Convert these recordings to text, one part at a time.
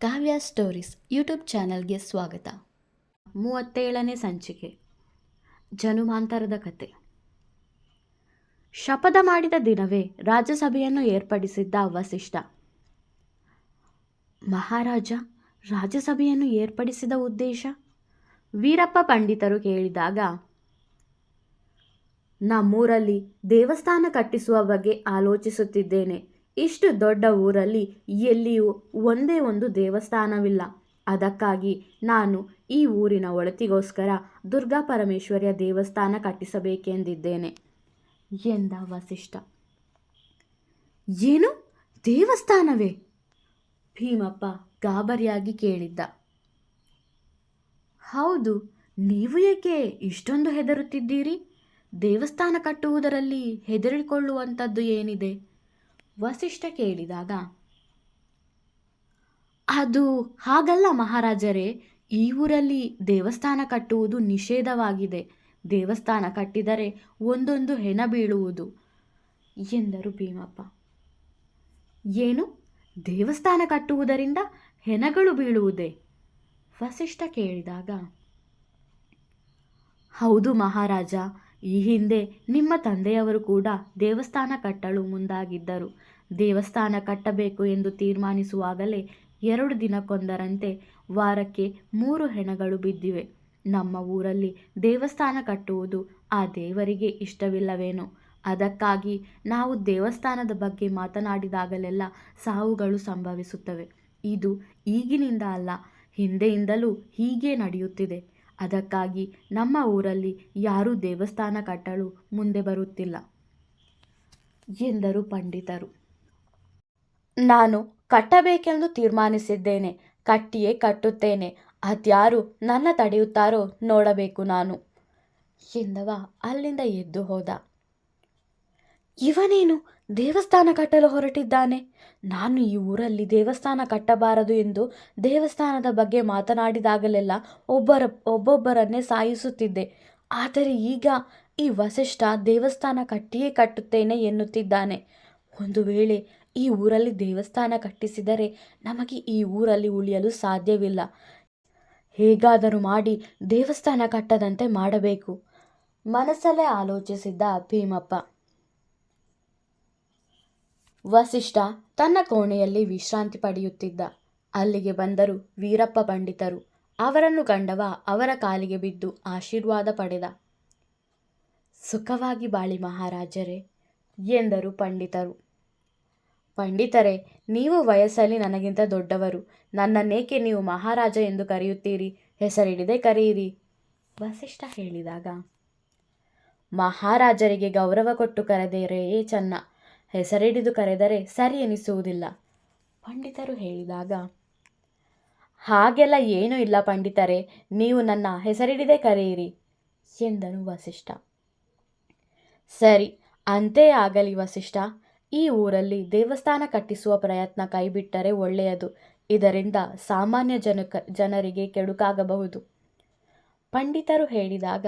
ಕಾವ್ಯ stories YouTube ಚಾನಲ್ಗೆ ಸ್ವಾಗತ. ಮೂವತ್ತೇಳನೇ ಸಂಚಿಕೆ. ಜನುಮಾಂತರದ ಕತೆ. ಶಪಥ ಮಾಡಿದ ದಿನವೇ ರಾಜ್ಯಸಭೆಯನ್ನು ಏರ್ಪಡಿಸಿದ್ದ ವಸಿಷ್ಠ ಮಹಾರಾಜ, ರಾಜ್ಯಸಭೆಯನ್ನು ಏರ್ಪಡಿಸಿದ ಉದ್ದೇಶ? ವೀರಪ್ಪ ಪಂಡಿತರು ಕೇಳಿದಾಗ, ನಮ್ಮೂರಲ್ಲಿ ದೇವಸ್ಥಾನ ಕಟ್ಟಿಸುವ ಬಗ್ಗೆ ಆಲೋಚಿಸುತ್ತಿದ್ದೇನೆ. ಇಷ್ಟು ದೊಡ್ಡ ಊರಲ್ಲಿ ಎಲ್ಲಿಯೂ ಒಂದೇ ಒಂದು ದೇವಸ್ಥಾನವಿಲ್ಲ. ಅದಕ್ಕಾಗಿ ನಾನು ಈ ಊರಿನ ಒಳತಿಗೋಸ್ಕರ ದುರ್ಗಾ ಪರಮೇಶ್ವರಿಯ ದೇವಸ್ಥಾನ ಕಟ್ಟಿಸಬೇಕೆಂದಿದ್ದೇನೆ, ಎಂದ ವಸಿಷ್ಠ. ಏನು? ದೇವಸ್ಥಾನವೇ? ಭೀಮಪ್ಪ ಗಾಬರಿಯಾಗಿ ಕೇಳಿದ್ದ. ಹೌದು, ನೀವು ಏಕೆ ಇಷ್ಟೊಂದು ಹೆದರುತ್ತಿದ್ದೀರಿ? ದೇವಸ್ಥಾನ ಕಟ್ಟುವುದರಲ್ಲಿ ಹೆದರಿಕೊಳ್ಳುವಂಥದ್ದು ಏನಿದೆ? ವಸಿಷ್ಠ ಕೇಳಿದಾಗ, ಅದು ಹಾಗಲ್ಲ ಮಹಾರಾಜರೇ, ಈ ಊರಲ್ಲಿ ದೇವಸ್ಥಾನ ಕಟ್ಟುವುದು ನಿಷೇಧವಾಗಿದೆ. ದೇವಸ್ಥಾನ ಕಟ್ಟಿದರೆ ಒಂದೊಂದು ಹೆಣ ಬೀಳುವುದು, ಎಂದರು ಭೀಮಪ್ಪ. ಏನು? ದೇವಸ್ಥಾನ ಕಟ್ಟುವುದರಿಂದ ಹೆಣಗಳು ಬೀಳುವುದೇ? ವಸಿಷ್ಠ ಕೇಳಿದಾಗ, ಹೌದು ಮಹಾರಾಜ, ಈ ಹಿಂದೆ ನಿಮ್ಮ ತಂದೆಯವರು ಕೂಡ ದೇವಸ್ಥಾನ ಕಟ್ಟಲು ಮುಂದಾಗಿದ್ದರು. ದೇವಸ್ಥಾನ ಕಟ್ಟಬೇಕು ಎಂದು ತೀರ್ಮಾನಿಸುವಾಗಲೇ ಎರಡು ದಿನಕ್ಕೊಂದರಂತೆ ವಾರಕ್ಕೆ ಮೂರು ಹೆಣಗಳು ಬಿದ್ದಿವೆ. ನಮ್ಮ ಊರಲ್ಲಿ ದೇವಸ್ಥಾನ ಕಟ್ಟುವುದು ಆ ದೇವರಿಗೆ ಇಷ್ಟವಿಲ್ಲವೇನೋ. ಅದಕ್ಕಾಗಿ ನಾವು ದೇವಸ್ಥಾನದ ಬಗ್ಗೆ ಮಾತನಾಡಿದಾಗಲೆಲ್ಲ ಸಾವುಗಳು ಸಂಭವಿಸುತ್ತವೆ. ಇದು ಈಗಿನಿಂದ ಅಲ್ಲ, ಹಿಂದೆಯಿಂದಲೂ ಹೀಗೆ ನಡೆಯುತ್ತಿದೆ. ಅದಕ್ಕಾಗಿ ನಮ್ಮ ಊರಲ್ಲಿ ಯಾರೂ ದೇವಸ್ಥಾನ ಕಟ್ಟಲು ಮುಂದೆ ಬರುತ್ತಿಲ್ಲ, ಎಂದರು ಪಂಡಿತರು. ನಾನು ಕಟ್ಟಬೇಕೆಂದು ತೀರ್ಮಾನಿಸಿದ್ದೇನೆ, ಕಟ್ಟಿಯೇ ಕಟ್ಟುತ್ತೇನೆ. ಅದ್ಯಾರು ನನ್ನ ತಡೆಯುತ್ತಾರೋ ನೋಡಬೇಕು ನಾನು. ಎಂದವ ಅಲ್ಲಿಂದ ಎದ್ದು ಹೋದ. ಇವನೇನು ದೇವಸ್ಥಾನ ಕಟ್ಟಲು ಹೊರಟಿದ್ದಾನೆ? ನಾನು ಈ ಊರಲ್ಲಿ ದೇವಸ್ಥಾನ ಕಟ್ಟಬಾರದು ಎಂದು ದೇವಸ್ಥಾನದ ಬಗ್ಗೆ ಮಾತನಾಡಿದಾಗಲೆಲ್ಲ ಒಬ್ಬರ, ಒಬ್ಬೊಬ್ಬರನ್ನೇ ಸಾಯಿಸುತ್ತಿದ್ದೆ. ಆದರೆ ಈಗ ಈ ವಸಿಷ್ಠ ದೇವಸ್ಥಾನ ಕಟ್ಟಿಯೇ ಕಟ್ಟುತ್ತೇನೆ ಎನ್ನುತ್ತಿದ್ದಾನೆ. ಒಂದು ವೇಳೆ ಈ ಊರಲ್ಲಿ ದೇವಸ್ಥಾನ ಕಟ್ಟಿಸಿದರೆ ನಮಗೆ ಈ ಊರಲ್ಲಿ ಉಳಿಯಲು ಸಾಧ್ಯವಿಲ್ಲ. ಹೇಗಾದರೂ ಮಾಡಿ ದೇವಸ್ಥಾನ ಕಟ್ಟದಂತೆ ಮಾಡಬೇಕು. ಮನಸ್ಸಲ್ಲೇ ಆಲೋಚಿಸಿದ್ದ ಭೀಮಪ್ಪ. ವಸಿಷ್ಠ ತನ್ನ ಕೋಣೆಯಲ್ಲಿ ವಿಶ್ರಾಂತಿ ಪಡೆಯುತ್ತಿದ್ದ. ಅಲ್ಲಿಗೆ ಬಂದರು ವೀರಪ್ಪ ಪಂಡಿತರು. ಅವರನ್ನು ಕಂಡವ ಅವರ ಕಾಲಿಗೆ ಬಿದ್ದು ಆಶೀರ್ವಾದ ಪಡೆದ. ಸುಖವಾಗಿ ಬಾಳಿ ಮಹಾರಾಜರೇ, ಎಂದರು ಪಂಡಿತರು. ಪಂಡಿತರೇ, ನೀವು ವಯಸ್ಸಲ್ಲಿ ನನಗಿಂತ ದೊಡ್ಡವರು. ನನ್ನನ್ನೇಕೆ ನೀವು ಮಹಾರಾಜ ಎಂದು ಕರೆಯುತ್ತೀರಿ? ಹೆಸರಿಡಿದೆ ಕರೆಯಿರಿ. ವಸಿಷ್ಠ ಹೇಳಿದಾಗ, ಮಹಾರಾಜರಿಗೆ ಗೌರವ ಕೊಟ್ಟು ಕರೆದರೆಯೇ ಚೆನ್ನ. ಹೆಸರಿಡಿದು ಕರೆದರೆ ಸರಿ ಎನಿಸುವುದಿಲ್ಲ. ಪಂಡಿತರು ಹೇಳಿದಾಗ, ಹಾಗೆಲ್ಲ ಏನೂ ಇಲ್ಲ ಪಂಡಿತರೇ, ನೀವು ನನ್ನ ಹೆಸರಿಡಿದೆ ಕರೆಯಿರಿ ಎಂದನು ವಸಿಷ್ಠ. ಸರಿ, ಅಂತೇ ಆಗಲಿ ವಸಿಷ್ಠ. ಈ ಊರಲ್ಲಿ ದೇವಸ್ಥಾನ ಕಟ್ಟಿಸುವ ಪ್ರಯತ್ನ ಕೈಬಿಟ್ಟರೆ ಒಳ್ಳೆಯದು. ಇದರಿಂದ ಸಾಮಾನ್ಯ ಜನಕ, ಜನರಿಗೆ ಕೆಡುಕಾಗಬಹುದು. ಪಂಡಿತರು ಹೇಳಿದಾಗ,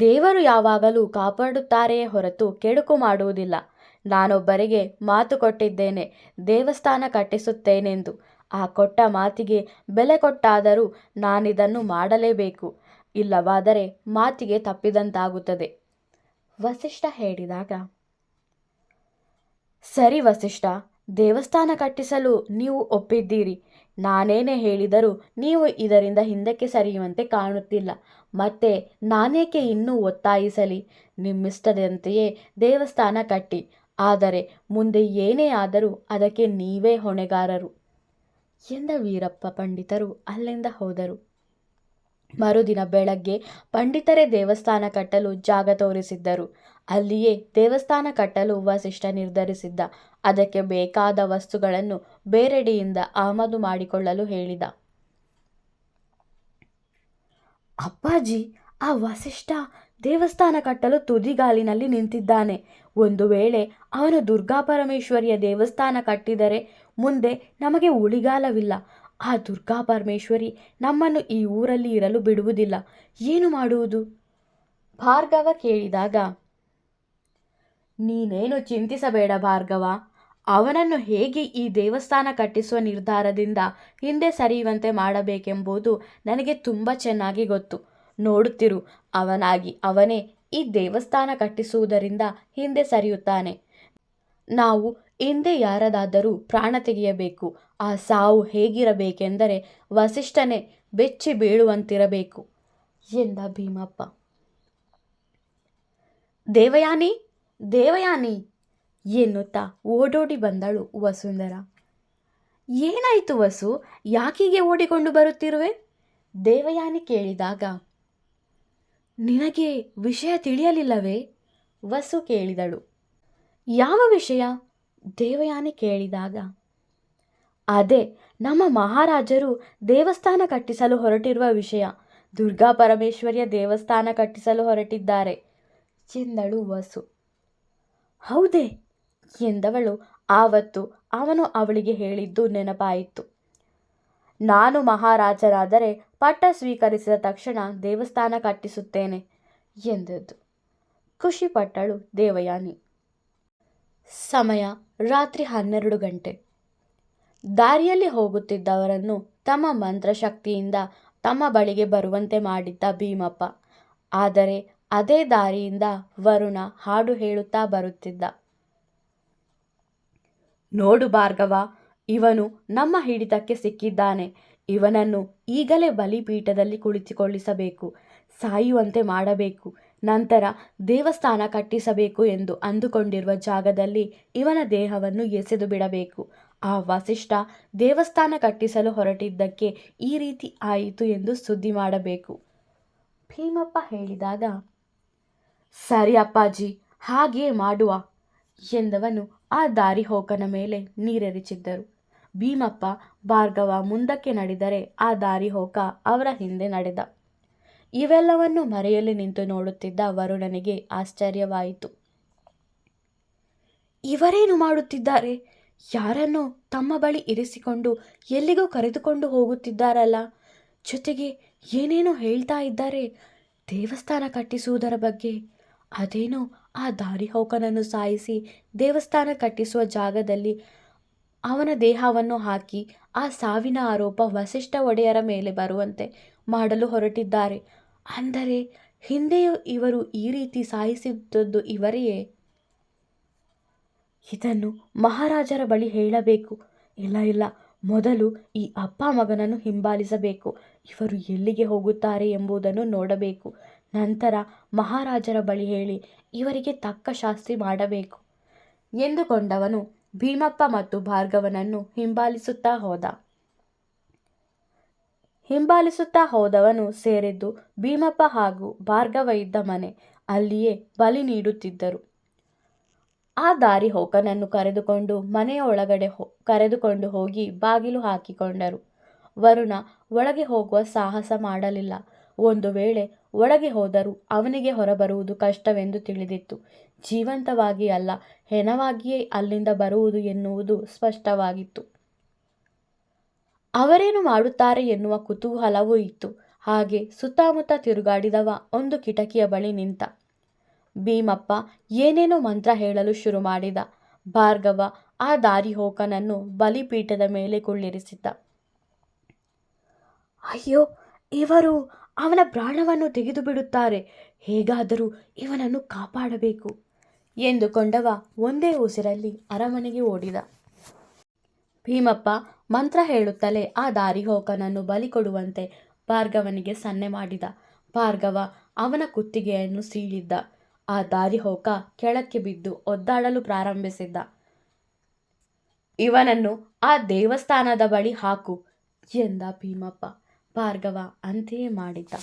ದೇವರು ಯಾವಾಗಲೂ ಕಾಪಾಡುತ್ತಾರೆಯೇ ಹೊರತು ಕೆಡುಕು ಮಾಡುವುದಿಲ್ಲ. ನಾನೊಬ್ಬರಿಗೆ ಮಾತು ಕೊಟ್ಟಿದ್ದೇನೆ, ದೇವಸ್ಥಾನ ಕಟ್ಟಿಸುತ್ತೇನೆಂದು. ಆ ಕೊಟ್ಟ ಮಾತಿಗೆ ಬೆಲೆ ಕೊಟ್ಟಾದರೂ ನಾನಿದನ್ನು ಮಾಡಲೇಬೇಕು. ಇಲ್ಲವಾದರೆ ಮಾತಿಗೆ ತಪ್ಪಿದಂತಾಗುತ್ತದೆ. ವಸಿಷ್ಠ ಹೇಳಿದಾಗ ಸರಿ ವಸಿಷ್ಠ, ದೇವಸ್ಥಾನ ಕಟ್ಟಿಸಲು ನೀವು ಒಪ್ಪಿದ್ದೀರಿ. ನಾನೇನೇ ಹೇಳಿದರೂ ನೀವು ಇದರಿಂದ ಹಿಂದಕ್ಕೆ ಸರಿಯುವಂತೆ ಕಾಣುತ್ತಿಲ್ಲ. ಮತ್ತೆ ನಾನೇಕೆ ಇನ್ನೂ ಒತ್ತಾಯಿಸಲಿ? ನಿಮ್ಮಿಷ್ಟದಂತೆಯೇ ದೇವಸ್ಥಾನ ಕಟ್ಟಿ. ಆದರೆ ಮುಂದೆ ಏನೇ ಆದರೂ ಅದಕ್ಕೆ ನೀವೇ ಹೊಣೆಗಾರರು. ಎಂದ ವೀರಪ್ಪ ಪಂಡಿತರು ಅಲ್ಲಿಂದ ಹೋದರು. ಮರುದಿನ ಬೆಳಗ್ಗೆ ಪಂಡಿತರೇ ದೇವಸ್ಥಾನ ಕಟ್ಟಲು ಜಾಗ ತೋರಿಸಿದ್ದರು. ಅಲ್ಲಿಯೇ ದೇವಸ್ಥಾನ ಕಟ್ಟಲು ವಸಿಷ್ಠ ನಿರ್ಧರಿಸಿದ್ದ. ಅದಕ್ಕೆ ಬೇಕಾದ ವಸ್ತುಗಳನ್ನು ಬೇರೆಡೆಯಿಂದ ಆಮದು ಮಾಡಿಕೊಳ್ಳಲು ಹೇಳಿದ. ಅಪ್ಪಾಜಿ, ಆ ವಸಿಷ್ಠ ದೇವಸ್ಥಾನ ಕಟ್ಟಲು ತುದಿಗಾಲಿನಲ್ಲಿ ನಿಂತಿದ್ದಾನೆ. ಒಂದು ವೇಳೆ ಅವನು ದುರ್ಗಾಪರಮೇಶ್ವರಿಯ ದೇವಸ್ಥಾನ ಕಟ್ಟಿದರೆ ಮುಂದೆ ನಮಗೆ ಉಳಿಗಾಲವಿಲ್ಲ. ಆ ದುರ್ಗಾಪರಮೇಶ್ವರಿ ನಮ್ಮನ್ನು ಈ ಊರಲ್ಲಿ ಇರಲು ಬಿಡುವುದಿಲ್ಲ. ಏನು ಮಾಡುವುದು? ಭಾರ್ಗವ ಕೇಳಿದಾಗ ನೀನೇನು ಚಿಂತಿಸಬೇಡ ಭಾರ್ಗವ. ಅವನನ್ನು ಹೇಗೆ ಈ ದೇವಸ್ಥಾನ ಕಟ್ಟಿಸುವ ನಿರ್ಧಾರದಿಂದ ಹಿಂದೆ ಸರಿಯುವಂತೆ ಮಾಡಬೇಕೆಂಬುದು ನನಗೆ ತುಂಬ ಚೆನ್ನಾಗಿ ಗೊತ್ತು. ನೋಡುತ್ತಿರು, ಅವನಾಗಿ ಅವನೇ ಈ ದೇವಸ್ಥಾನ ಕಟ್ಟಿಸುವುದರಿಂದ ಹಿಂದೆ ಸರಿಯುತ್ತಾನೆ. ನಾವು ಹಿಂದೆ ಯಾರದಾದರೂ ಪ್ರಾಣ ತೆಗೆಯಬೇಕು. ಆ ಸಾವು ಹೇಗಿರಬೇಕೆಂದರೆ ವಸಿಷ್ಠನೇ ಬೆಚ್ಚಿ ಬೀಳುವಂತಿರಬೇಕು ಎಂದ ಭೀಮಪ್ಪ. ದೇವಯಾನಿ ದೇವಯಾನಿ, ಎನ್ನುತ್ತಾ ಓಡೋಡಿ ಬಂದಳು ವಸುಂಧರ. ಏನಾಯಿತು ವಸು? ಯಾಕೀಗೆ ಓಡಿಕೊಂಡು ಬರುತ್ತಿರುವೆ? ದೇವಯಾನಿ ಕೇಳಿದಾಗ, ನಿನಗೆ ವಿಷಯ ತಿಳಿಯಲಿಲ್ಲವೇ? ವಸು ಕೇಳಿದಳು, ಯಾವ ವಿಷಯ? ದೇವಯಾನಿ ಕೇಳಿದಾಗ, ಅದೇ, ನಮ್ಮ ಮಹಾರಾಜರು ದೇವಸ್ಥಾನ ಕಟ್ಟಿಸಲು ಹೊರಟಿರುವ ವಿಷಯ. ದುರ್ಗಾ ಪರಮೇಶ್ವರಿಯ ದೇವಸ್ಥಾನ ಕಟ್ಟಿಸಲು ಹೊರಟಿದ್ದಾರೆ, ಎಂದಳು ವಸು. ಹೌದೇ ಎಂದವಳು. ಆವತ್ತು ಅವನು ಅವಳಿಗೆ ಹೇಳಿದ್ದು ನೆನಪಾಯಿತು. ನಾನು ಮಹಾರಾಜರಾದರೆ ಪಟ್ಟ ಸ್ವೀಕರಿಸಿದ ತಕ್ಷಣ ದೇವಸ್ಥಾನ ಕಟ್ಟಿಸುತ್ತೇನೆ ಎಂದದ್ದು. ಖುಷಿಪಟ್ಟಳು ದೇವಯಾನಿ. ಸಮಯ ರಾತ್ರಿ ಹನ್ನೆರಡು ಗಂಟೆ. ದಾರಿಯಲ್ಲಿ ಹೋಗುತ್ತಿದ್ದವರನ್ನು ತಮ್ಮ ಮಂತ್ರಶಕ್ತಿಯಿಂದ ತಮ್ಮ ಬಳಿಗೆ ಬರುವಂತೆ ಮಾಡಿದ್ದ ಭೀಮಪ್ಪ. ಆದರೆ ಅದೇ ದಾರಿಯಿಂದ ವರುಣ ಹಾಡು ಹೇಳುತ್ತಾ ಬರುತ್ತಿದ್ದ. ನೋಡು ಭಾರ್ಗವ, ಇವನು ನಮ್ಮ ಹಿಡಿತಕ್ಕೆ ಸಿಕ್ಕಿದ್ದಾನೆ. ಇವನನ್ನು ಈಗಲೇ ಬಲಿಪೀಠದಲ್ಲಿ ಕುಳಿತುಕೊಳ್ಳಿಸಬೇಕು, ಸಾಯುವಂತೆ ಮಾಡಬೇಕು, ನಂತರ ದೇವಸ್ಥಾನ ಕಟ್ಟಿಸಬೇಕು ಎಂದು ಅಂದುಕೊಂಡಿರುವ ಜಾಗದಲ್ಲಿ ಇವನ ದೇಹವನ್ನು ಎಸೆದು ಬಿಡಬೇಕು. ಆ ವಸಿಷ್ಠ ದೇವಸ್ಥಾನ ಕಟ್ಟಿಸಲು ಹೊರಟಿದ್ದಕ್ಕೆ ಈ ರೀತಿ ಆಯಿತು ಎಂದು ಸುದ್ದಿ ಮಾಡಬೇಕು. ಭೀಮಪ್ಪ ಹೇಳಿದಾಗ ಸರಿ ಅಪ್ಪಾಜಿ, ಹಾಗೇ ಮಾಡುವ ಎಂದವನು ಆ ದಾರಿ ಹೋಕನ ಮೇಲೆ ನೀರೆರಿಚಿದ್ದರು. ಭೀಮಪ್ಪ ಭಾರ್ಗವ ಮುಂದಕ್ಕೆ ನಡೆದರೆ ಆ ದಾರಿ ಹೋಕ ಅವರ ಹಿಂದೆ ನಡೆದ. ಇವೆಲ್ಲವನ್ನು ಮರೆಯಲ್ಲಿ ನಿಂತು ನೋಡುತ್ತಿದ್ದ ವರುಣನಿಗೆ ಆಶ್ಚರ್ಯವಾಯಿತು. ಇವರೇನು ಮಾಡುತ್ತಿದ್ದಾರೆ? ಯಾರನ್ನು ತಮ್ಮ ಬಳಿ ಇರಿಸಿಕೊಂಡು ಎಲ್ಲಿಗೂ ಕರೆದುಕೊಂಡು ಹೋಗುತ್ತಿದ್ದಾರಲ್ಲ? ಜೊತೆಗೆ ಏನೇನೋ ಹೇಳ್ತಾ ಇದ್ದಾರೆ? ದೇವಸ್ಥಾನ ಕಟ್ಟಿಸುವುದರ ಬಗ್ಗೆ ಅದೇನೋ ಆ ದಾರಿ ಹೋಕನನ್ನು ಸಾಯಿಸಿ ದೇವಸ್ಥಾನ ಕಟ್ಟಿಸುವ ಜಾಗದಲ್ಲಿ ಅವನ ದೇಹವನ್ನು ಹಾಕಿ ಆ ಸಾವಿನ ಆರೋಪ ವಸಿಷ್ಠ ಒಡೆಯರ ಮೇಲೆ ಬರುವಂತೆ ಮಾಡಲು ಹೊರಟಿದ್ದಾರೆ. ಅಂದರೆ ಹಿಂದೆಯೂ ಇವರು ಈ ರೀತಿ ಸಾಯಿಸಿದ್ದದ್ದು ಇವರೆಯೇ? ಇದನ್ನು ಮಹಾರಾಜರ ಬಳಿ ಹೇಳಬೇಕು. ಇಲ್ಲ ಇಲ್ಲ, ಮೊದಲು ಈ ಅಪ್ಪ ಮಗನನ್ನು ಹಿಂಬಾಲಿಸಬೇಕು. ಇವರು ಎಲ್ಲಿಗೆ ಹೋಗುತ್ತಾರೆ ಎಂಬುದನ್ನು ನೋಡಬೇಕು. ನಂತರ ಮಹಾರಾಜರ ಬಳಿ ಹೇಳಿ, ಇವರಿಗೆ ತಕ್ಕ ಶಾಸ್ತಿ ಮಾಡಬೇಕು. ಎಂದುಕೊಂಡವನು ಭೀಮಪ್ಪ ಮತ್ತು ಭಾರ್ಗವನನ್ನು ಹಿಂಬಾಲಿಸುತ್ತಾ ಹೋದ. ಹಿಂಬಾಲಿಸುತ್ತಾ ಹೋದವನು ಸೇರಿದ್ದು ಭೀಮಪ್ಪ ಹಾಗೂ ಭಾರ್ಗವ ಇದ್ದ ಮನೆ, ಅಲ್ಲಿಯೇ ಬಲಿ ನೀಡುತ್ತಿದ್ದರು. ಆ ದಾರಿ ಹೋಕನನ್ನು ಕರೆದುಕೊಂಡು ಮನೆಯ ಒಳಗಡೆ ಹೋ, ಕರೆದುಕೊಂಡು ಹೋಗಿ ಬಾಗಿಲು ಹಾಕಿಕೊಂಡರು. ವರುಣ ಒಳಗೆ ಹೋಗುವ ಸಾಹಸ ಮಾಡಲಿಲ್ಲ. ಒಂದು ವೇಳೆ ಒಳಗೆ ಹೋದರೂ ಅವನಿಗೆ ಹೊರಬರುವುದು ಕಷ್ಟವೆಂದು ತಿಳಿದಿತ್ತು. ಜೀವಂತವಾಗಿ ಅಲ್ಲ, ಹೆಣವಾಗಿಯೇ ಅಲ್ಲಿಂದ ಬರುವುದು ಎನ್ನುವುದು ಸ್ಪಷ್ಟವಾಗಿತ್ತು. ಅವರೇನು ಮಾಡುತ್ತಾರೆ ಎನ್ನುವ ಕುತೂಹಲವೂ ಇತ್ತು. ಹಾಗೆ ಸುತ್ತಮುತ್ತ ತಿರುಗಾಡಿದವ ಒಂದು ಕಿಟಕಿಯ ಬಳಿ ನಿಂತ. ಭೀಮಪ್ಪ ಏನೇನೋ ಮಂತ್ರ ಹೇಳಲು ಶುರು ಮಾಡಿದ. ಭಾರ್ಗವ ಆ ದಾರಿ ಹೋಕನನ್ನು ಬಲಿಪೀಠದ ಮೇಲೆ ಕುಳ್ಳಿರಿಸಿದ್ದ. ಅಯ್ಯೋ, ಇವರು ಅವನ ಪ್ರಾಣವನ್ನು ತೆಗೆದು ಬಿಡುತ್ತಾರೆ ಹೇಗಾದರೂ ಇವನನ್ನು ಕಾಪಾಡಬೇಕು. ಎಂದುಕೊಂಡವ ಒಂದೇ ಉಸಿರಲ್ಲಿ ಅರಮನೆಗೆ ಓಡಿದ. ಭೀಮಪ್ಪ ಮಂತ್ರ ಹೇಳುತ್ತಲೇ ಆ ದಾರಿ ಹೋಕನನ್ನು ಬಲಿ ಕೊಡುವಂತೆ ಭಾರ್ಗವನಿಗೆ ಸನ್ನೆ ಮಾಡಿದ. ಭಾರ್ಗವ ಅವನ ಕುತ್ತಿಗೆಯನ್ನು ಸೀಳಿದ್ದ. ಆ ದಾರಿ ಹೋಕ ಕೆಳಕ್ಕೆ ಬಿದ್ದು ಒದ್ದಾಡಲು ಪ್ರಾರಂಭಿಸಿದ್ದ. ಇವನನ್ನು ಆ ದೇವಸ್ಥಾನದ ಬಳಿ ಹಾಕು ಎಂದ ಭೀಮಪ್ಪ. ಭಾರ್ಗವ ಅಂತೆಯೇ ಮಾಡಿದ್ದ.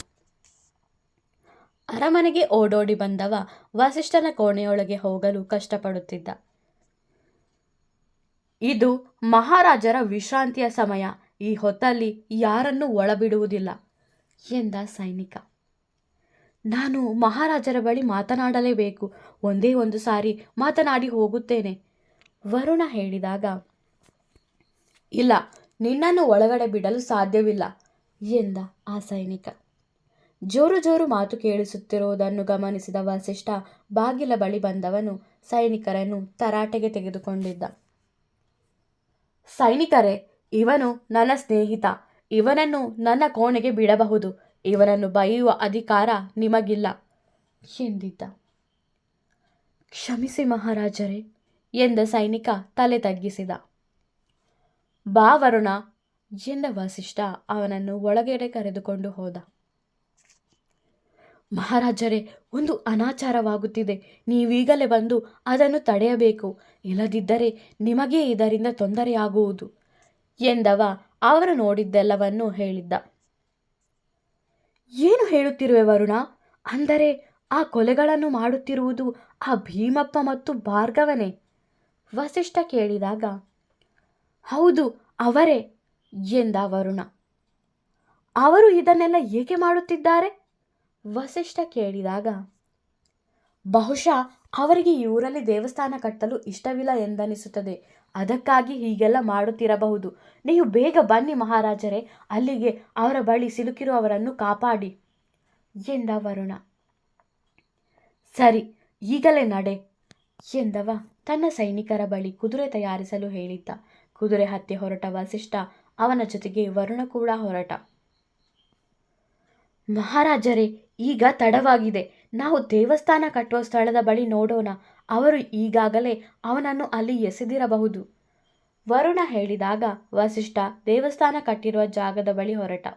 ಅರಮನೆಗೆ ಓಡೋಡಿ ಬಂದವ ವಸಿಷ್ಠನ ಕೋಣೆಯೊಳಗೆ ಹೋಗಲು ಕಷ್ಟಪಡುತ್ತಿದ್ದ. ಇದು ಮಹಾರಾಜರ ವಿಶ್ರಾಂತಿಯ ಸಮಯ. ಈ ಹೊತ್ತಲ್ಲಿ ಯಾರನ್ನೂ ಒಳಬಿಡುವುದಿಲ್ಲ ಎಂದ ಸೈನಿಕ. ನಾನು ಮಹಾರಾಜರ ಬಳಿ ಮಾತನಾಡಲೇಬೇಕು. ಒಂದೇ ಒಂದು ಸಾರಿ ಮಾತನಾಡಿ ಹೋಗುತ್ತೇನೆ. ವರುಣ ಹೇಳಿದಾಗ, ಇಲ್ಲ, ನಿನ್ನನ್ನು ಒಳಗಡೆ ಬಿಡಲು ಸಾಧ್ಯವಿಲ್ಲ. ಎಂದ ಆ ಸೈನಿಕ. ಜೋರು ಜೋರು ಮಾತು ಕೇಳಿಸುತ್ತಿರುವುದನ್ನು ಗಮನಿಸಿದ ವಸಿಷ್ಠ ಬಾಗಿಲ ಬಳಿ ಬಂದವನು ಸೈನಿಕರನ್ನು ತರಾಟೆಗೆ ತೆಗೆದುಕೊಂಡಿದ್ದ. ಸೈನಿಕರೇ, ಇವನು ನನ್ನ ಸ್ನೇಹಿತ. ಇವನನ್ನು ನನ್ನ ಕೋಣೆಗೆ ಬಿಡಬಹುದು. ಇವನನ್ನು ಬೈಯುವ ಅಧಿಕಾರ ನಿಮಗಿಲ್ಲ ಎಂದಿದ್ದ. ಕ್ಷಮಿಸಿ ಮಹಾರಾಜರೇ ಎಂದ ಸೈನಿಕ ತಲೆ ತಗ್ಗಿಸಿದ. ಬಾ ವರುಣ ಎಂದ ವಸಿಷ್ಠ ಅವನನ್ನು ಒಳಗಡೆ ಕರೆದುಕೊಂಡು ಹೋದ. ಮಹಾರಾಜರೇ, ಒಂದು ಅನಾಚಾರವಾಗುತ್ತಿದೆ. ನೀವೀಗಲೇ ಬಂದು ಅದನ್ನು ತಡೆಯಬೇಕು. ಇಲ್ಲದಿದ್ದರೆ ನಿಮಗೇ ಇದರಿಂದ ತೊಂದರೆಯಾಗುವುದು ಎಂದವ ಅವರು ನೋಡಿದ್ದೆಲ್ಲವನ್ನೂ ಹೇಳಿದ್ದ. ಏನು ಹೇಳುತ್ತಿರುವೆ ವರುಣ? ಅಂದರೆ ಆ ಕೊಲೆಗಳನ್ನು ಮಾಡುತ್ತಿರುವುದು ಆ ಭೀಮಪ್ಪ ಮತ್ತು ಭಾರ್ಗವನೇ? ವಸಿಷ್ಠ ಕೇಳಿದಾಗ, ಹೌದು, ಅವರೇ. ಎಂದ ವರುಣ ಅವರು ಇದನ್ನೆಲ್ಲ ಏಕೆ ಮಾಡುತ್ತಿದ್ದಾರೆ? ವಸಿಷ್ಠ ಕೇಳಿದಾಗ, ಬಹುಶಃ ಅವರಿಗೆ ಈ ಊರಲ್ಲಿ ದೇವಸ್ಥಾನ ಕಟ್ಟಲು ಇಷ್ಟವಿಲ್ಲ ಎಂದನಿಸುತ್ತದೆ. ಅದಕ್ಕಾಗಿ ಹೀಗೆಲ್ಲ ಮಾಡುತ್ತಿರಬಹುದು. ನೀವು ಬೇಗ ಬನ್ನಿ ಮಹಾರಾಜರೇ, ಅಲ್ಲಿಗೆ ಅವರ ಬಳಿ ಸಿಲುಕಿರುವವರನ್ನು ಕಾಪಾಡಿ ಎಂದ ವರುಣ ಸರಿ, ಈಗಲೇ ನಡೆ ಎಂದವ ತನ್ನ ಸೈನಿಕರ ಬಳಿ ಕುದುರೆ ತಯಾರಿಸಲು ಹೇಳಿದ್ದ. ಕುದುರೆ ಹತ್ತಿ ಹೊರಟ ವಸಿಷ್ಠ ಅವನ ಜೊತೆಗೆ ವರುಣ ಕೂಡ ಹೊರಟ. ಮಹಾರಾಜರೇ, ಈಗ ತಡವಾಗಿದೆ. ನಾವು ದೇವಸ್ಥಾನ ಕಟ್ಟುವ ಸ್ಥಳದ ಬಳಿ ನೋಡೋಣ. ಅವರು ಈಗಾಗಲೇ ಅವನನ್ನು ಅಲ್ಲಿ ಎಸೆದಿರಬಹುದು. ವರುಣ ಹೇಳಿದಾಗ, ವಸಿಷ್ಠ, ದೇವಸ್ಥಾನ ಕಟ್ಟಿರುವ ಜಾಗದ ಬಳಿ ಹೊರಟ.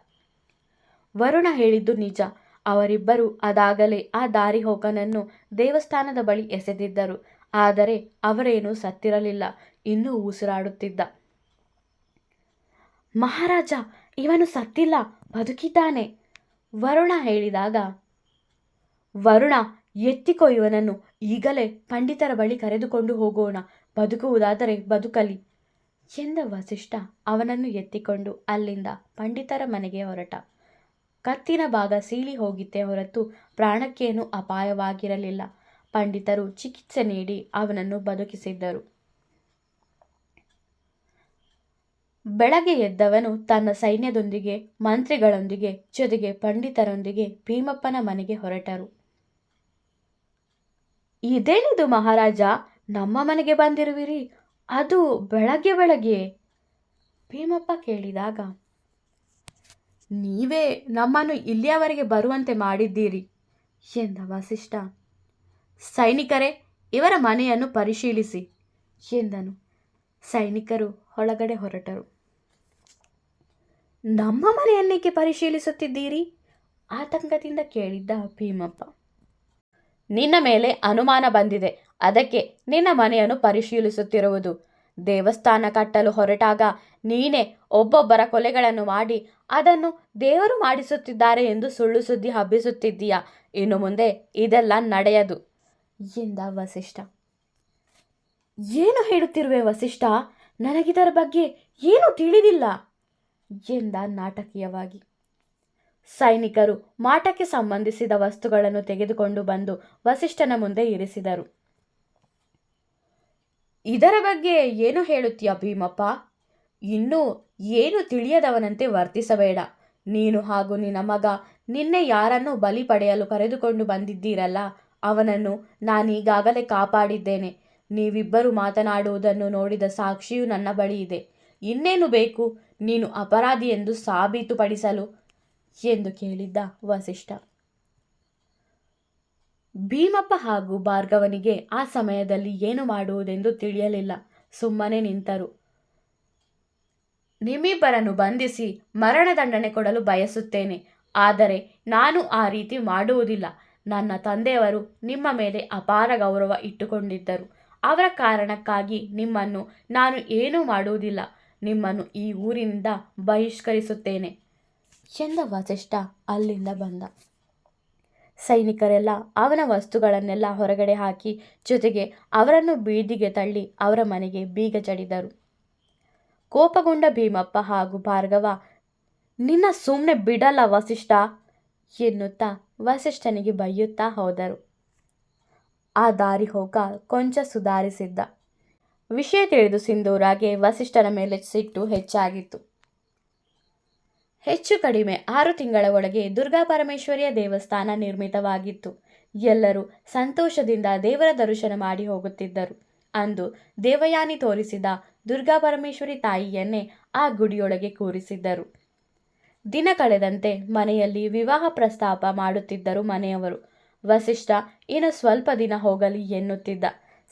ವರುಣ ಹೇಳಿದ್ದು ನಿಜ. ಅವರಿಬ್ಬರು ಅದಾಗಲೇ ಆ ದಾರಿ ಹೋಗನನ್ನು ದೇವಸ್ಥಾನದ ಬಳಿ ಎಸೆದಿದ್ದರು. ಆದರೆ ಅವರೇನೂ ಸತ್ತಿರಲಿಲ್ಲ. ಇನ್ನೂ ಉಸಿರಾಡುತ್ತಿದ್ದ. ಮಹಾರಾಜ, ಇವನು ಸತ್ತಿಲ್ಲ, ಬದುಕಿದ್ದಾನೆ. ವರುಣ ಹೇಳಿದಾಗ, ವರುಣ, ಎತ್ತಿಕೊ ಇವನನ್ನು, ಈಗಲೇ ಪಂಡಿತರ ಬಳಿ ಕರೆದುಕೊಂಡು ಹೋಗೋಣ, ಬದುಕುವುದಾದರೆ ಬದುಕಲಿ ಎಂದ ವಸಿಷ್ಠ ಅವನನ್ನು ಎತ್ತಿಕೊಂಡು ಅಲ್ಲಿಂದ ಪಂಡಿತರ ಮನೆಗೆ ಹೊರಟ. ಕತ್ತಿನ ಭಾಗ ಸೀಳಿ ಹೋಗಿತ್ತೇ ಹೊರತು ಪ್ರಾಣಕ್ಕೇನೂ ಅಪಾಯವಾಗಿರಲಿಲ್ಲ. ಪಂಡಿತರು ಚಿಕಿತ್ಸೆ ನೀಡಿ ಅವನನ್ನು ಬದುಕಿಸಿದ್ದರು. ಬೆಳಗ್ಗೆ ಎದ್ದವನು ತನ್ನ ಸೈನ್ಯದೊಂದಿಗೆ, ಮಂತ್ರಿಗಳೊಂದಿಗೆ, ಜೊತೆಗೆ ಪಂಡಿತರೊಂದಿಗೆ ಭೀಮಪ್ಪನ ಮನೆಗೆ ಹೊರಟರು. ಇದೇನಿದು ಮಹಾರಾಜ? ನಮ್ಮ ಮನೆಗೆ ಬಂದಿರುವಿರಿ. ಅದು ಬೆಳಗ್ಗೆ ಬೆಳಗ್ಗೆ. ಭೀಮಪ್ಪ ಕೇಳಿದಾಗ, ನೀವೇ ನಮ್ಮನ್ನು ಇಲ್ಲಿಯವರೆಗೆ ಬರುವಂತೆ ಮಾಡಿದ್ದೀರಿ ಎಂದ ವಸಿಷ್ಠ. ಸೈನಿಕರೇ, ಇವರ ಮನೆಯನ್ನು ಪರಿಶೀಲಿಸಿ ಎಂದನು. ಸೈನಿಕರು ಒಳಗಡೆ ಹೊರಟರು. ನಮ್ಮ ಮನೆಯನ್ನೇಕೆ ಪರಿಶೀಲಿಸುತ್ತಿದ್ದೀರಿ? ಆತಂಕದಿಂದ ಕೇಳಿದ್ದ ಭೀಮಪ್ಪ. ನಿನ್ನ ಮೇಲೆ ಅನುಮಾನ ಬಂದಿದೆ. ಅದಕ್ಕೆ ನಿನ್ನ ಮನೆಯನ್ನು ಪರಿಶೀಲಿಸುತ್ತಿರುವುದು. ದೇವಸ್ಥಾನ ಕಟ್ಟಲು ಹೊರಟಾಗ ನೀನೇ ಒಬ್ಬೊಬ್ಬರ ಕೊಲೆಗಳನ್ನು ಮಾಡಿ ಅದನ್ನು ದೇವರು ಮಾಡಿಸುತ್ತಿದ್ದಾರೆ ಎಂದು ಸುಳ್ಳು ಸುದ್ದಿ ಹಬ್ಬಿಸುತ್ತಿದ್ದೀಯಾ? ಇನ್ನು ಮುಂದೆ ಇದೆಲ್ಲ ನಡೆಯದು. ಎಂದ ವಸಿಷ್ಠ. ಏನು ಹೇಳುತ್ತಿರುವೆ ವಸಿಷ್ಠ? ನನಗಿದರ ಬಗ್ಗೆ ಏನೂ ತಿಳಿದಿಲ್ಲ? ಎಂದ ನಾಟಕೀಯವಾಗಿ. ಸೈನಿಕರು ಮಾಟಕ್ಕೆ ಸಂಬಂಧಿಸಿದ ವಸ್ತುಗಳನ್ನು ತೆಗೆದುಕೊಂಡು ಬಂದು ವಸಿಷ್ಠನ ಮುಂದೆ ಇರಿಸಿದರು. ಇದರ ಬಗ್ಗೆ ಏನು ಹೇಳುತ್ತೀಯ ಭೀಮಪ್ಪ? ಇನ್ನೂ ಏನು ತಿಳಿಯದವನಂತೆ ವರ್ತಿಸಬೇಡ. ನೀನು ಹಾಗೂ ನಿನ್ನ ಮಗ ನಿನ್ನೆ ಯಾರನ್ನು ಬಲಿ ಪಡೆಯಲು ಕರೆದುಕೊಂಡು ಬಂದಿದ್ದೀರಲ್ಲ? ಅವನನ್ನು ನಾನೀಗಾಗಲೇ ಕಾಪಾಡಿದ್ದೇನೆ. ನೀವಿಬ್ಬರು ಮಾತನಾಡುವುದನ್ನು ನೋಡಿದ ಸಾಕ್ಷಿಯು ನನ್ನ ಬಳಿ ಇದೆ. ಇನ್ನೇನು ಬೇಕು? ನೀನು ಅಪರಾಧಿ ಎಂದು ಸಾಬೀತುಪಡಿಸಲು? ಎಂದು ಕೇಳಿದ್ದ ವಸಿಷ್ಠ. ಭೀಮಪ್ಪ ಹಾಗೂ ಭಾರ್ಗವನಿಗೆ ಆ ಸಮಯದಲ್ಲಿ ಏನು ಮಾಡುವುದೆಂದು ತಿಳಿಯಲಿಲ್ಲ. ಸುಮ್ಮನೆ ನಿಂತರು. ನಿಮ್ಮಿಬ್ಬರನ್ನು ಬಂಧಿಸಿ ಮರಣದಂಡನೆ ಕೊಡಲು ಬಯಸುತ್ತೇನೆ. ಆದರೆ ನಾನು ಆ ರೀತಿ ಮಾಡುವುದಿಲ್ಲ. ನನ್ನ ತಂದೆಯವರು ನಿಮ್ಮ ಮೇಲೆ ಅಪಾರ ಗೌರವ ಇಟ್ಟುಕೊಂಡಿದ್ದರು. ಅವರ ಕಾರಣಕ್ಕಾಗಿ ನಿಮ್ಮನ್ನು ನಾನು ಏನೂ ಮಾಡುವುದಿಲ್ಲ. ನಿಮ್ಮನ್ನು ಈ ಊರಿನಿಂದ ಬಹಿಷ್ಕರಿಸುತ್ತೇನೆ. ಎಂದ ವಸಿಷ್ಠ ಅಲ್ಲಿಂದ ಬಂದ. ಸೈನಿಕರೆಲ್ಲ ಅವನ ವಸ್ತುಗಳನ್ನೆಲ್ಲ ಹೊರಗಡೆ ಹಾಕಿ ಜೊತೆಗೆ ಅವರನ್ನು ಬೀದಿಗೆ ತಳ್ಳಿ ಅವರ ಮನೆಗೆ ಬೀಗ ಜಡಿದರು. ಕೋಪಗೊಂಡ ಭೀಮಪ್ಪ ಹಾಗೂ ಭಾರ್ಗವ, ನಿನ್ನ ಸುಮ್ಮನೆ ಬಿಡಲ್ಲ ವಸಿಷ್ಠ ಎನ್ನುತ್ತಾ ವಸಿಷ್ಠನಿಗೆ ಬೈಯುತ್ತಾ ಹೋದರು. ಆ ದಾರಿ ಹೋಗ ಕೊಂಚ ಸುಧಾರಿಸಿದ್ದ. ವಿಷಯ ತಿಳಿದು ಸಿಂಧೂರಾಗೆ ವಸಿಷ್ಠರ ಮೇಲೆ ಸಿಟ್ಟು ಹೆಚ್ಚಾಗಿತ್ತು. ಹೆಚ್ಚು ಕಡಿಮೆ ಆರು ತಿಂಗಳ ಒಳಗೆ ದುರ್ಗಾ ಪರಮೇಶ್ವರಿಯ ದೇವಸ್ಥಾನ ನಿರ್ಮಿತವಾಗಿತ್ತು. ಎಲ್ಲರೂ ಸಂತೋಷದಿಂದ ದೇವರ ದರ್ಶನ ಮಾಡಿ ಹೋಗುತ್ತಿದ್ದರು. ಅಂದು ದೇವಯಾನಿ ತೋರಿಸಿದ ದುರ್ಗಾ ಪರಮೇಶ್ವರಿ ತಾಯಿಯನ್ನೇ ಆ ಗುಡಿಯೊಳಗೆ ಕೂರಿಸಿದ್ದರು. ದಿನ ಕಳೆದಂತೆ ಮನೆಯಲ್ಲಿ ವಿವಾಹ ಪ್ರಸ್ತಾಪ ಮಾಡುತ್ತಿದ್ದರು ಮನೆಯವರು. ವಸಿಷ್ಠ ಇನ್ನು ಸ್ವಲ್ಪ ದಿನ ಹೋಗಲಿ ಎನ್ನುತ್ತಿದ್ದ.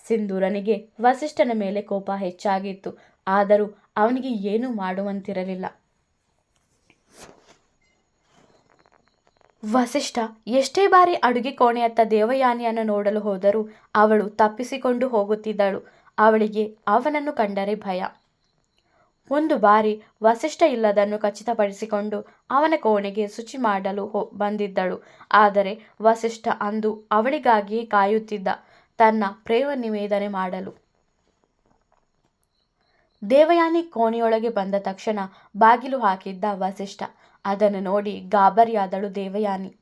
ಸಿಂಧೂರನಿಗೆ ವಸಿಷ್ಠನ ಮೇಲೆ ಕೋಪ ಹೆಚ್ಚಾಗಿತ್ತು. ಆದರೂ ಅವನಿಗೆ ಏನು ಮಾಡುವಂತಿರಲಿಲ್ಲ. ವಸಿಷ್ಠ ಎಷ್ಟೇ ಬಾರಿ ಅಡುಗೆ ಕೋಣೆಯತ್ತ ದೇವಯಾನಿಯನ್ನು ನೋಡಲು ಹೋದರೂ ಅವಳು ತಪ್ಪಿಸಿಕೊಂಡು ಹೋಗುತ್ತಿದ್ದಳು. ಅವಳಿಗೆ ಅವನನ್ನು ಕಂಡರೆ ಭಯ. ಒಂದು ಬಾರಿ ವಸಿಷ್ಠ ಇಲ್ಲದನ್ನು ಖಚಿತಪಡಿಸಿಕೊಂಡು ಅವನ ಕೋಣೆಗೆ ಶುಚಿ ಮಾಡಲು ಹೋ, ಬಂದಿದ್ದಳು. ಆದರೆ ವಸಿಷ್ಠ ಅಂದು ಅವಳಿಗಾಗಿಯೇ ಕಾಯುತ್ತಿದ್ದ. ತನ್ನ ಪ್ರೇಮ ನಿವೇದನೆ ಮಾಡಲು. ದೇವಯಾನಿ ಕೋಣೆಯೊಳಗೆ ಬಂದ ತಕ್ಷಣ ಬಾಗಿಲು ಹಾಕಿದ್ದ ವಸಿಷ್ಠ. ಅದನ್ನು ನೋಡಿ ಗಾಬರಿಯಾದಳು ದೇವಯಾನಿ.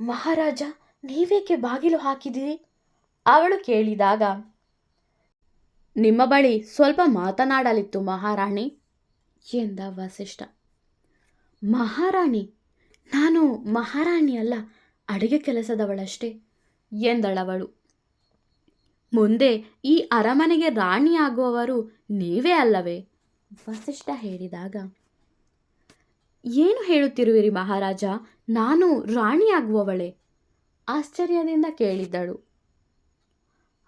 ಮಹಾರಾಜ, ನೀವೇಕೆ ಬಾಗಿಲು ಹಾಕಿದಿರಿ ಅವಳು ಕೇಳಿದಾಗ, ನಿಮ್ಮ ಬಳಿ ಸ್ವಲ್ಪ ಮಾತನಾಡಲಿತ್ತು ಮಹಾರಾಣಿ ಎಂದ ವಸಿಷ್ಠ. ಮಹಾರಾಣಿ, ನಾನು ಮಹಾರಾಣಿ ಅಲ್ಲ, ಅಡುಗೆ ಕೆಲಸದವಳಷ್ಟೇ. ಎಂದಳವಳು. ಮುಂದೆ ಈ ಅರಮನೆಗೆ ರಾಣಿಯಾಗುವವರು ನೀವೇ ಅಲ್ಲವೇ? ವಸಿಷ್ಠ ಹೇಳಿದಾಗ, ಏನು ಹೇಳುತ್ತಿರುವಿರಿ ಮಹಾರಾಜ, ನಾನು ರಾಣಿಯಾಗುವವಳೆ? ಆಶ್ಚರ್ಯದಿಂದ ಕೇಳಿದ್ದಳು.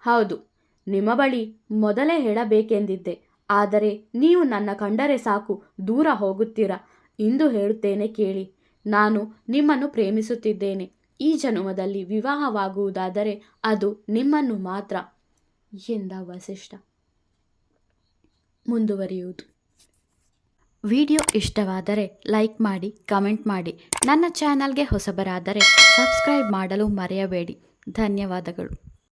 ಹೌದು, ನಿಮ್ಮ ಬಳಿ ಮೊದಲೇ ಹೇಳಬೇಕೆಂದಿದ್ದೆ, ಆದರೆ ನೀವು ನನ್ನ ಕಂಡರೆ ಸಾಕು, ದೂರ ಹೋಗುತ್ತೀರಾ? ಇಂದು ಹೇಳುತ್ತೇನೆ ಕೇಳಿ, ನಾನು ನಿಮ್ಮನ್ನು ಪ್ರೇಮಿಸುತ್ತಿದ್ದೇನೆ. ಈ ಜನ್ಮದಲ್ಲಿ ವಿವಾಹವಾಗುವುದಾದರೆ ಅದು ನಿಮ್ಮನ್ನು ಮಾತ್ರ ಎಂದ ವಸಿಷ್ಠ. ಮುಂದುವರಿಯುವುದು. ವಿಡಿಯೋ ಇಷ್ಟವಾದರೆ ಲೈಕ್ ಮಾಡಿ, ಕಮೆಂಟ್ ಮಾಡಿ. ನನ್ನ ಚಾನಲ್ಗೆ ಹೊಸಬರಾದರೆ ಸಬ್ಸ್ಕ್ರೈಬ್ ಮಾಡಲು ಮರೆಯಬೇಡಿ. ಧನ್ಯವಾದಗಳು.